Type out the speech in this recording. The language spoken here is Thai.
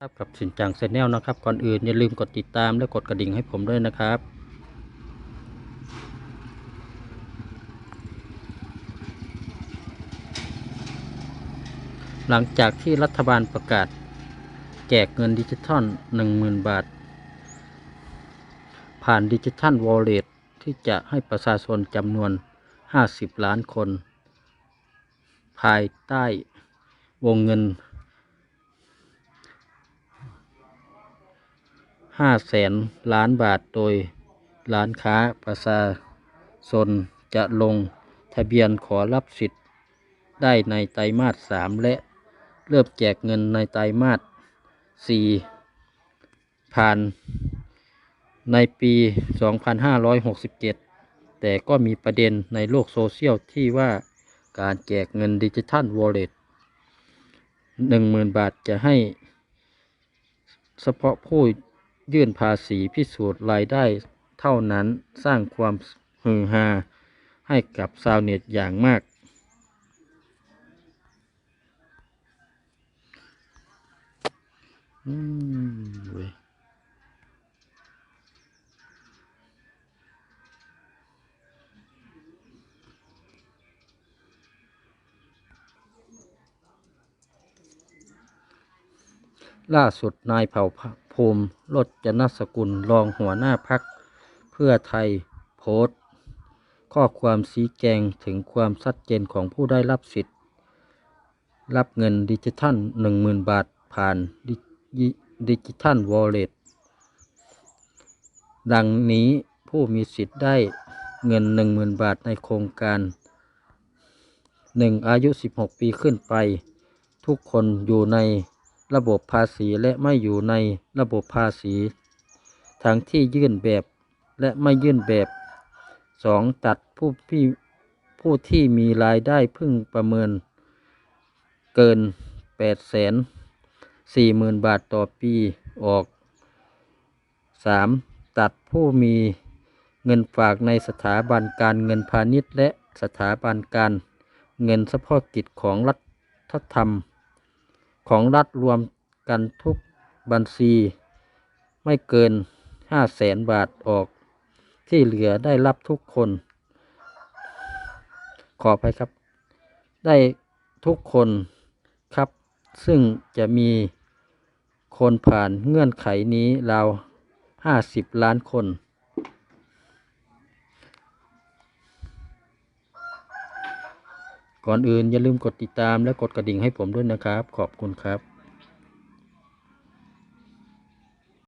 ครับกับสินจังเซนแนลนะครับก่อนอื่นอย่าลืมกดติดตามและกดกระดิ่งให้ผมด้วยนะครับ หลังจากที่รัฐบาลประกาศ แจกเงินดิจิทัล 10,000 บาท ผ่านดิจิทัลวอลเล็ตที่จะให้ประชาชนจำนวน 50 ล้านคน ภายใต้วงเงิน ห้าแสนล้านบาทโดยร้านค้าประชาชนจะลงทะเบียนขอรับสิทธิ์ได้ในไตรมาสสามและเริ่มแจกเงินในไตรมาสสี่ผ่านในปี 2567 แต่ก็มีประเด็นในโลกโซเชียลที่ว่าการแจกเงินดิจิทัลวอลเล็ต10,000 บาทจะให้เฉพาะผู้ ยื่นภาษีพิสูจน์รายได้เท่านั้นสร้างความฮือฮาให้กับชาวเน็ตอย่างมาก อืมเว้ยล่าสุดนายเผ่า ภูมิรจนสกุลรองหัวหน้าพักเพื่อไทยโพสต์ ข้อความชี้แจงถึงความชัดเจนของผู้ได้รับสิทธิ์ รับเงินดิจิทัล 10,000 บาทผ่านดิจิดิจิทัลวอลเล็ตดังนี้ผู้มีสิทธิ์ได้เงิน 10,000 บาทในโครงการ 1 อายุ 16 ปีขึ้นไป ทุกคนอยู่ใน ระบบภาษีและไม่อยู่ในระบบภาษี ทั้งที่ยื่นแบบและไม่ยื่นแบบ 2. ตัดผู้ที่ผู้ที่มีรายได้พึงประเมิน เกิน8แสน4หมื่นบาทต่อปีออก 3. ตัดผู้มีเงินฝากในสถาบันการเงินพาณิชย์และสถาบันการเงินเฉพาะกิจของรัฐธรรม ของรัฐรวมกันทุกบัญชี ไม่เกิน5แสนบาทออก ที่เหลือได้รับทุกคน ขอไปครับ ได้ทุกคนครับ ซึ่งจะมีคนผ่านเงื่อนไขนี้ราว50ล้านคน ก่อนอื่นอย่าลืมกดติดตามและกดกระดิ่งให้ผมด้วยนะครับ ขอบคุณครับ